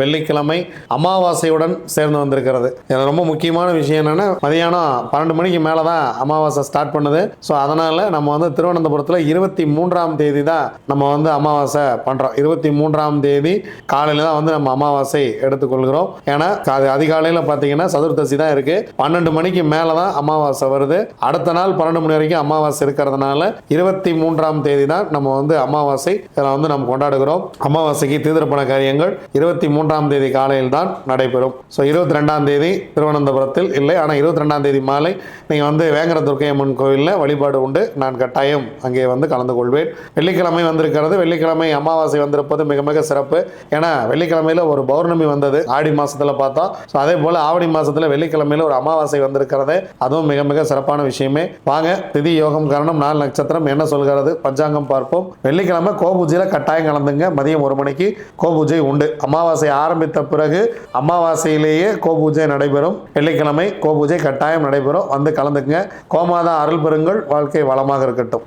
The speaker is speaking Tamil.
வெள்ளிக்கிழமை அமாவாசையுடன் சேர்ந்து வந்திருக்கிறது. இதில் ரொம்ப முக்கியமான விஷயம் என்னன்னா மதியானம் பன்னெண்டு மணிக்கு மேலே தான் அமாவாசை ஸ்டார்ட் பண்ணுது. ஸோ அதனால் நம்ம வந்து திருவனந்தபுரத்தில் இருபத்தி மூன்றாம் தேதி தான் நம்ம வந்து அமாவாசை பண்ணுறோம் இருபத்தி மூன்றாம் தேதி காலையில் தான் வந்து நம்ம அமாவாசை எடுத்துக்கொள்கிறோம். ஏன்னா அது அதிகாலையில் பார்த்தீங்கன்னா சதுர்த்தசி தான் இருக்குது பன்னெண்டு மணிக்கு மேலே தான் அமாவாசை வருது. அடுத்த நாள் பன்னெண்டு மணி வரைக்கும் அமாவாசை இருக்கிறதுனால இருபத்தி மூன்றாம் தேதி தான் நம்ம வந்து அமாவாசை இதில் வந்து நம்ம கொண்டாடுகிறோம். அமாவாசைக்கு தீவிரப்பண காரியங்கள் இருபத்தி மூன்றாம் தேதி காலையில் தான் நடைபெறும். ஸோ இருபத்தி ரெண்டாம் தேதி திருவனந்தபுரத்தில் இல்லை. ஆனால் இருபத்தி ரெண்டாம் தேதி மாலை நீங்கள் வந்து வேங்கர துர்க்கை அம்மன் கோயிலில் வழிபாடு உண்டு. நான் கட்டாயம் அங்கே வந்து கலந்து கொள்வேன். வெள்ளிக்கிழமை வந்திருக்கிறது. வெள்ளிக்கிழமை அமாவாசை வந்திருப்பது மிக மிக சிறப்பு. ஏன்னா வெள்ளிக்கிழமையில் ஒரு பௌர்ணமி வந்தது. ஆடி மாதத்தில் பார்த்தோம் ஸோ அதே போல் ஆவணி மாதத்தில் வெள்ளிக்கிழமையில் ஒரு அமாவாசை வந்திருக்கிறது. அதுவும் மிக மிக சிறப்பான விஷயமே. வாங்க திதி யோகம் காரணம் நாலு நட்சத்திரம் என்ன சொல்கிறது? பஞ்சாங்கம் பார்ப்போம். வெள்ளிக்கிழமை கோபூஜையில் கட்டாயம் கலந்துங்க. மதியம் ஒரு மணிக்கு கோபூஜை உண்டு. அமாவாசை அமாவாசை ஆரம்பித்த பிறகு அமாவாசையிலேயே கோபூஜை நடைபெறும். வெள்ளிக்கிழமை கோபூஜை கட்டாயம் நடைபெறும். வந்து கலந்துக்குங்க. கோமாதா அருள் பெறுங்கள். வாழ்க்கை வளமாக இருக்கட்டும்.